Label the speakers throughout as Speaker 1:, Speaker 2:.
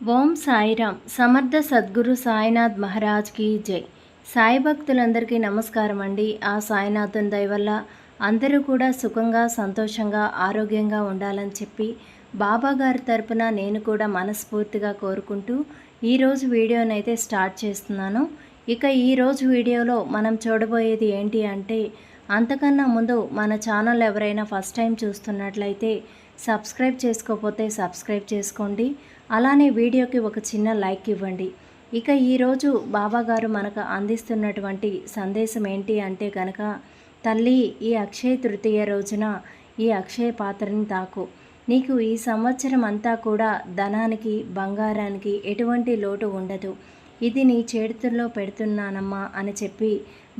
Speaker 1: ఓం సాయిరామ్ సమర్థ సద్గురు సాయినాథ్ మహారాజ్కి జై. సాయి భక్తులందరికీ నమస్కారం అండి. ఆ సాయినాథుని దయవల్ల అందరూ కూడా సుఖంగా సంతోషంగా ఆరోగ్యంగా ఉండాలని చెప్పి బాబా గారి తరపున నేను కూడా మనస్ఫూర్తిగా కోరుకుంటూ ఈరోజు వీడియోనైతే స్టార్ట్ చేస్తున్నాను. ఇక ఈరోజు వీడియోలో మనం చూడబోయేది ఏంటి అంటే అంతకన్నా ముందు మన ఛానల్ ఎవరైనా ఫస్ట్ టైం చూస్తున్నట్లయితే సబ్స్క్రైబ్ చేసుకోకపోతే సబ్స్క్రైబ్ చేసుకోండి. అలానే వీడియోకి ఒక చిన్న లైక్ ఇవ్వండి. ఇక ఈరోజు బాబాగారు మనకు అందిస్తున్నటువంటి సందేశం ఏంటి అంటే కనుక తల్లి ఈ అక్షయ తృతీయ రోజున ఈ అక్షయ పాత్రని తాకు. నీకు ఈ సంవత్సరం అంతా కూడా ధనానికి బంగారానికి ఎటువంటి లోటు ఉండదు. ఇది నీ చేతుల్లో పెడుతున్నానమ్మా అని చెప్పి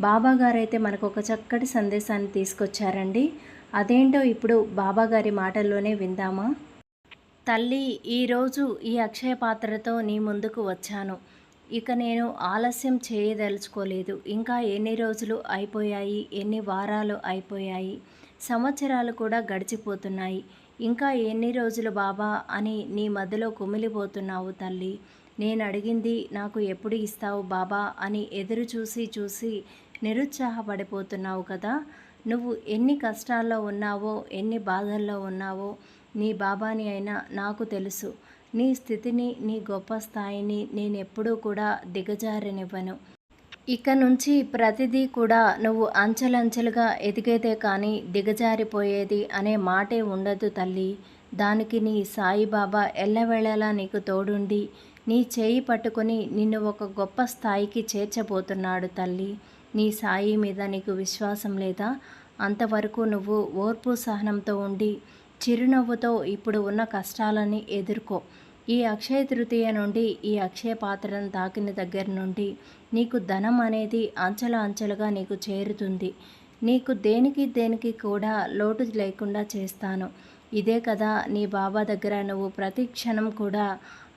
Speaker 1: బాబాగారైతే మనకు ఒక చక్కటి సందేశాన్ని తీసుకొచ్చారండి. అదేంటో ఇప్పుడు బాబాగారి మాటల్లోనే విందామా? తల్లి ఈరోజు ఈ అక్షయ పాత్రతో నీ ముందుకు వచ్చాను. ఇక నేను ఆలస్యం చేయదలుచుకోలేదు. ఇంకా ఎన్ని రోజులు అయిపోయాయి? ఎన్ని వారాలు అయిపోయాయి? సంవత్సరాలు కూడా గడిచిపోతున్నాయి. ఇంకా ఎన్ని రోజులు బాబా అని నీ మధ్యలో కుమిలిపోతున్నావు తల్లి. నేను అడిగింది నాకు ఎప్పుడు ఇస్తావు బాబా అని ఎదురు చూసి చూసి నిరుత్సాహపడిపోతున్నావు కదా. నువ్వు ఎన్ని కష్టాల్లో ఉన్నావో ఎన్ని బాధల్లో ఉన్నావో నీ బాబాని అయినా నాకు తెలుసు. నీ స్థితిని నీ గొప్ప స్థాయిని నేను ఎప్పుడూ కూడా దిగజారనివ్వను. ఇక నుంచి ప్రతిదీ కూడా నువ్వు అంచెలంచెలుగా ఎదిగేదే కానీ దిగజారిపోయేది అనే మాటే ఉండదు తల్లి. దానికి నీ సాయిబాబా ఎల్లవేళలా నీకు తోడుండి నీ చేయి పట్టుకొని నిన్ను ఒక గొప్ప స్థాయికి చేర్చబోతున్నాడు తల్లి. నీ సాయి మీద నీకు విశ్వాసం లేదా? అంతవరకు నువ్వు ఓర్పు సహనంతో ఉండి చిరునవ్వుతో ఇప్పుడు ఉన్న కష్టాలని ఎదుర్కో. ఈ అక్షయ తృతీయ నుండి ఈ అక్షయ పాత్రను తాకిన దగ్గర నుండి నీకు ధనం అనేది అంచెల అంచెలుగా నీకు చేరుతుంది. నీకు దేనికి దేనికి కూడా లోటు లేకుండా చేస్తాను. ఇదే కదా నీ బాబా దగ్గర నువ్వు ప్రతి క్షణం కూడా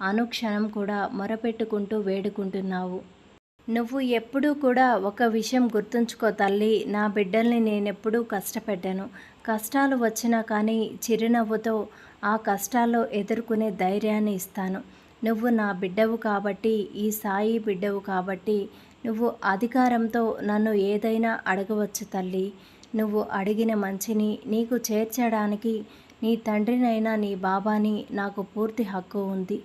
Speaker 1: అనుక్షణం కూడా మొరపెట్టుకుంటూ వేడుకుంటున్నావు. నువ్వు ఎప్పుడూ కూడా ఒక విషయం గుర్తుంచుకో తల్లి. నా బిడ్డల్ని నేనెప్పుడూ కష్టపెట్టాను. కష్టాలు వచ్చినా కానీ చిరునవ్వుతో ఆ కష్టాల్లో ఎదుర్కొనే ధైర్యాన్ని ఇస్తాను. నువ్వు నా బిడ్డవు కాబట్టి ఈ సాయి బిడ్డవు కాబట్టి నువ్వు అధికారంతో నన్ను ఏదైనా అడగవచ్చు తల్లి. నువ్వు అడిగిన మంచిని నీకు చేర్చడానికి నీ తండ్రినైనా నీ బాబాని నాకు పూర్తి హక్కు ఉంది.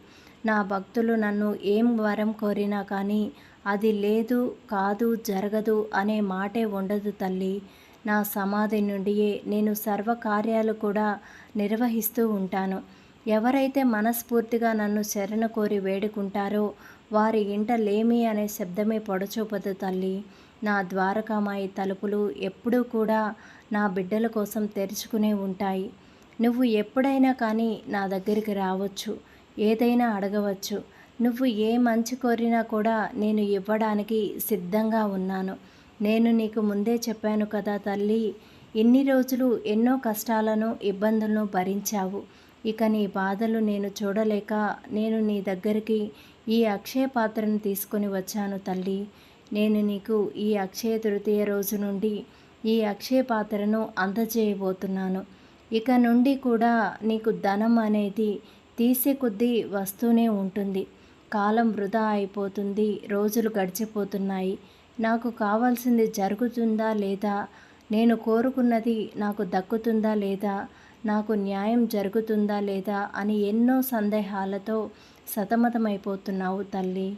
Speaker 1: నా భక్తులు నన్ను ఏం వరం కోరినా కానీ అది లేదు కాదు జరగదు అనే మాటే ఉండదు తల్లి. నా సమాధి నుండియే నేను సర్వకార్యాలు కూడా నిర్వహిస్తూ ఉంటాను. ఎవరైతే మనస్ఫూర్తిగా నన్ను శరణ కోరి వేడుకుంటారో వారి ఇంట లేమి అనే శబ్దమే పొడచూపదు తల్లి. నా ద్వారకామాయి తలుపులు ఎప్పుడూ కూడా నా బిడ్డల కోసం తెరుచుకునే ఉంటాయి. నువ్వు ఎప్పుడైనా కానీ నా దగ్గరికి రావచ్చు. ఏదైనా అడగవచ్చు. నువ్వు ఏ మంచి కోరినా కూడా నేను ఇవ్వడానికి సిద్ధంగా ఉన్నాను. నేను నీకు ముందే చెప్పాను కదా తల్లి ఇన్ని రోజులు ఎన్నో కష్టాలను ఇబ్బందులను భరించావు. ఇక నీ బాధలు నేను చూడలేక నేను నీ దగ్గరికి ఈ అక్షయ పాత్రను తీసుకొని వచ్చాను తల్లి. నేను నీకు ఈ అక్షయ తృతీయ రోజు నుండి ఈ అక్షయ పాత్రను అందజేయబోతున్నాను. ఇక నుండి కూడా నీకు ధనం అనేది తీసే కొద్దీ వస్తూనే ఉంటుంది. కాలం వృధా అయిపోతుంది రోజులు గడిచిపోతున్నాయి. నాకు కావాల్సింది జరుగుతుందా లేదా? నేను కోరుకున్నది నాకు దక్కుతుందా లేదా? నాకు న్యాయం జరుగుతుందా లేదా? అని ఎన్నో సందేహాలతో సతమతమైపోతున్నావు తల్లి.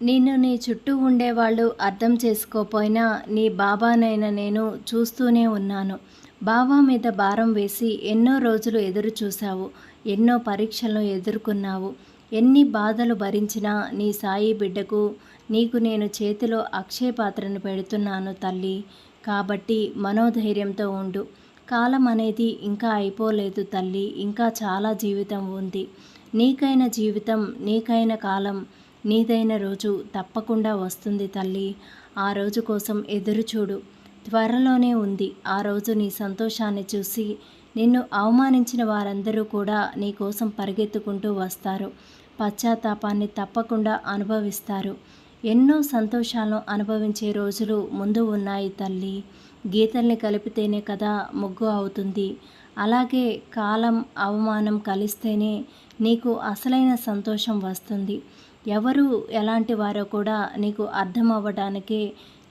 Speaker 1: నిన్ను నీ చుట్టూ ఉండేవాళ్ళు అర్థం చేసుకోపోయినా నీ బాబానైనా నేను చూస్తూనే ఉన్నాను. బాబా మీద భారం వేసి ఎన్నో రోజులు ఎదురు చూశావు ఎన్నో పరీక్షలను ఎదుర్కొన్నావు. ఎన్ని బాధలు భరించినా నీ సాయి బిడ్డకు నీకు నేను చేతిలో అక్షయ పాత్రను పెడుతున్నాను తల్లి. కాబట్టి మనోధైర్యంతో ఉండు. కాలం అనేది ఇంకా అయిపోలేదు తల్లి. ఇంకా చాలా జీవితం ఉంది. నీకైన జీవితం నీకైన కాలం నీదైన రోజు తప్పకుండా వస్తుంది తల్లి. ఆ రోజు కోసం ఎదురుచూడు త్వరలోనే ఉంది. ఆ రోజు నీ సంతోషాన్ని చూసి నిన్ను అవమానించిన వారందరూ కూడా నీ కోసం పరిగెత్తుకుంటూ వస్తారు. పశ్చాత్తాపాన్ని తప్పకుండా అనుభవిస్తారు. ఎన్నో సంతోషాలను అనుభవించే రోజులు ముందు ఉన్నాయి తల్లి. గీతల్ని కలిపితేనే కదా ముగ్గు అవుతుంది. అలాగే కాలం అవమానం కలిస్తేనే నీకు అసలైన సంతోషం వస్తుంది. ఎవరు ఎలాంటి వారో కూడా నీకు అర్థం అవ్వడానికే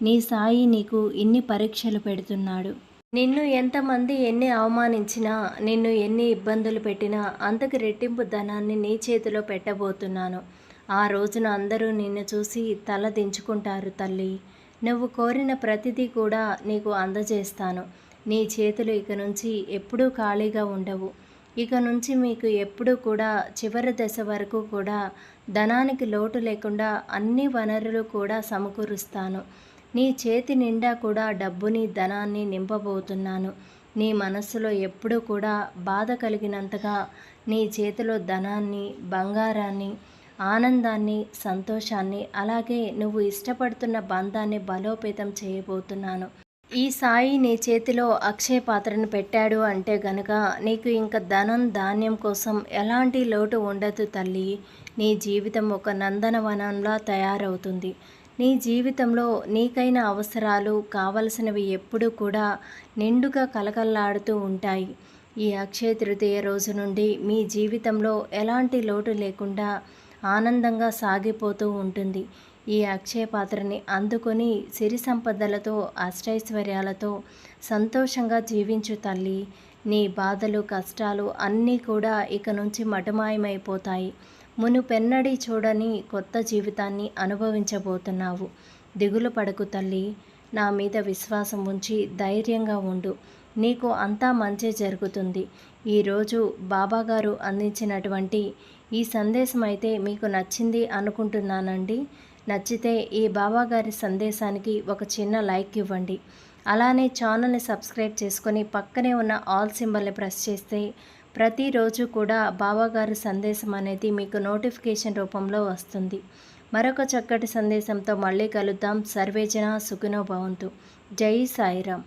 Speaker 1: నీ సాయి నీకు ఇన్ని పరీక్షలు పెడుతున్నాడు. నిన్ను ఎంతమంది ఎన్ని అవమానించినా నిన్ను ఎన్ని ఇబ్బందులు పెట్టినా అంతకు రెట్టింపు ధనాన్ని నీ చేతిలో పెట్టబోతున్నాను. ఆ రోజున అందరూ నిన్ను చూసి తల దించుకుంటారు తల్లి. నువ్వు కోరిన ప్రతిదీ కూడా నీకు అందజేస్తాను. నీ చేతులు ఇక నుంచి ఎప్పుడూ ఖాళీగా ఉండవు. ఇక నుంచి మీకు ఎప్పుడూ కూడా చివరి దశ వరకు కూడా ధనానికి లోటు లేకుండా అన్ని వనరులు కూడా సమకూరుస్తాను. నీ చేతి నిండా కూడా డబ్బుని ధనాన్ని నింపబోతున్నాను. నీ మనస్సులో ఎప్పుడూ కూడా బాధ కలిగినంతగా నీ చేతిలో ధనాన్ని బంగారాన్ని ఆనందాన్ని సంతోషాన్ని అలాగే నువ్వు ఇష్టపడుతున్న బంధాన్ని బలోపేతం చేయబోతున్నాను. ఈ సాయి నీ చేతిలో అక్షయ పాత్రను పెట్టాడు అంటే గనక నీకు ఇంకా ధనం ధాన్యం కోసం ఎలాంటి లోటు ఉండదు తల్లి. నీ జీవితం ఒక నందనవనంలా తయారవుతుంది. నీ జీవితంలో నీకైన అవసరాలు కావలసినవి ఎప్పుడూ కూడా నిండుగా కలకల్లాడుతూ ఉంటాయి. ఈ అక్షయ తృతీయ రోజు నుండి మీ జీవితంలో ఎలాంటి లోటు లేకుండా ఆనందంగా సాగిపోతూ ఉంటుంది. ఈ అక్షయ పాత్రని అందుకొని సిరి సంపదలతో అష్టైశ్వర్యాలతో సంతోషంగా జీవించు తల్లి. నీ బాధలు కష్టాలు అన్నీ కూడా ఇక నుంచి మటమాయమైపోతాయి. మునుపెన్నడీ చూడని కొత్త జీవితాన్ని అనుభవించబోతున్నావు. దిగులు పడకు తల్లి నా మీద విశ్వాసం ఉంచి ధైర్యంగా ఉండు. నీకు అంతా మంచి జరుగుతుంది. ఈరోజు బాబాగారు అందించినటువంటి ఈ సందేశం అయితే మీకు నచ్చింది అనుకుంటున్నానండి. నచ్చితే ఈ బాబాగారి సందేశానికి ఒక చిన్న లైక్ ఇవ్వండి. అలానే ఛానల్ని సబ్స్క్రైబ్ చేసుకొని పక్కనే ఉన్న ఆల్ సింబల్ని ప్రెస్ చేస్తే ప్రతిరోజు కూడా బాబాగారి సందేశం అనేది మీకు నోటిఫికేషన్ రూపంలో వస్తుంది. మరొక చక్కటి సందేశంతో మళ్ళీ కలుద్దాం. సర్వేజన సుఖినో భవంతు. జై సాయిరామ్.